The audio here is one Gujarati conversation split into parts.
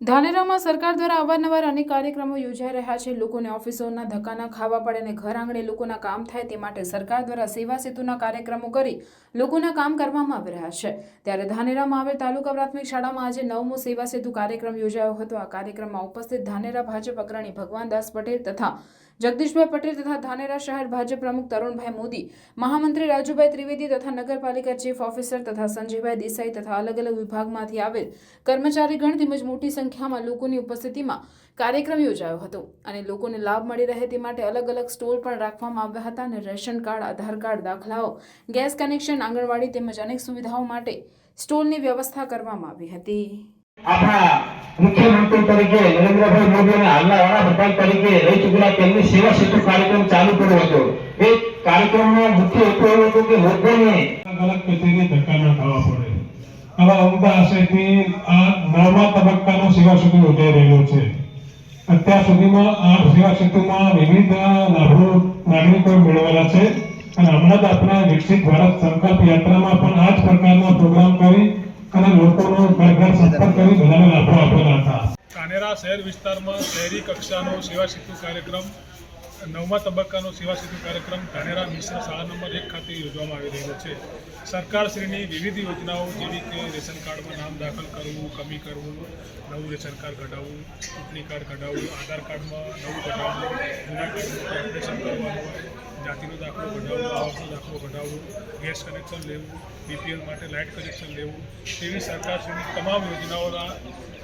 ધાનેરામાં સરકાર દ્વારા અવારનવાર અનેક કાર્યક્રમો યોજાઈ રહ્યા છે. લોકોને ઓફિસોના ધક્કા ખાવા પડે અને ઘર આંગણે લોકોના કામ થાય તે માટે સરકાર દ્વારા સેવા સેતુના કાર્યક્રમો કરી લોકોના કામ કરવામાં આવી રહ્યા છે. ત્યારે ધાનેરામાં આવેલ તાલુકા પ્રાથમિક શાળામાં આજે નવમો સેવા સેતુ કાર્યક્રમ યોજાયો હતો. આ કાર્યક્રમમાં ઉપસ્થિત ધાનેરા ભાજપ અગ્રણી ભગવાનદાસ પટેલ તથા જગદીશભાઈ પટેલ તથા ધાનેરા શહેર ભાજપ પ્રમુખ તરુણભાઈ મોદી, મહામંત્રી રાજુભાઈ ત્રિવેદી તથા નગરપાલિકા ચીફ ઓફિસર તથા સંજયભાઈ દેસાઈ તથા અલગ અલગ વિભાગમાંથી આવેલ કર્મચારીગણ તેમજ મોટી સંખ્યામાં લોકોની ઉપસ્થિતિમાં કાર્યક્રમ યોજાયો હતો અને લોકોને લાભ મળી રહે તે માટે અલગ અલગ સ્ટોલ પણ રાખવામાં આવ્યા હતા અને રેશન કાર્ડ, આધાર કાર્ડ, દાખલાઓ, ગેસ કનેક્શન, આંગણવાડી તેમજ અનેક સુવિધાઓ માટે સ્ટોલની વ્યવસ્થા કરવામાં આવી હતી. આપણા મુખ્યમંત્રી તરીકે નરેન્દ્રભાઈ મોદી અને હાલના વડાપ્રધાન તરીકે રહી ચૂકેલા તેમની સેવા સેતુ કાર્યક્રમ ચાલુ કર્યો હતો. એ કાર્યક્રમનો મુખ્ય હેતુ એવો હતો કે લોકોને અલગ અલગ ધક્કા ન ખાવા પડે. આવા ઉમદા અત્યાર સુધીમાં આ સેવા સેતુમાં વિવિધ લાભો નાગરિકોએ મેળવેલા છે અને હમણાં જ આપણે વિકસિત ભારત સંકલ્પ યાત્રામાં પણ આ જ પ્રકારના પ્રોગ્રામ કરી અને લોકોનો ઘર ઘર સંપર્ક કરી બધાને લાભો આપેલા શહેર વિસ્તારમાં શહેરી કક્ષાનો સેવા સેતુ કાર્યક્રમ, નવમા તબક્કાનો સેવા સેતુ કાર્યક્રમ ધાનેરા મિશ્ર શાળા નંબર એક ખાતે યોજવામાં આવી રહ્યો છે. સરકારશ્રીની વિવિધ યોજનાઓ જેવી કે રેશન કાર્ડમાં નામ દાખલ કરવું, કમી કરવું, નવું રેશન કાર્ડ કઢાવવું, ચૂંટણી કાર્ડ કઢાવવું, આધાર કાર્ડમાં નવું કઢાવવું, જૂના કાર્ડનું ઓપરેશન કરવાનું જાતિનો દાખલો કઢાવવો આવકનો દાખલો કઢાવવો ગેસ કનેક્શન લેવું બીપીએલ માટે લાઇટ કનેક્શન લેવું, તેવી સરકારશ્રીની તમામ યોજનાઓના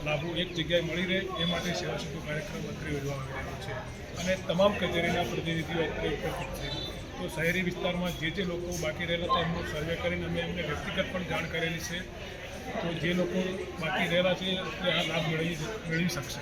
લાભો એક જગ્યાએ મળી રહે, એ માટે સેવા સેતુ કાર્યક્રમ અત્રે યોજવામાં આવી રહ્યો છે. અને તમામ કચેરીના પ્રતિનિધિઓ અત્રે ઉપસ્થિત છે. તો શહેરી વિસ્તારમાં જે જે લોકો બાકી રહેલા હતા એમનો સર્વે કરીને અમે એમને વ્યક્તિગત પણ જાણ કરેલી છે. તો જે લોકો બાકી રહેલા છે તે આ લાભ મેળવી મેળવી શકશે.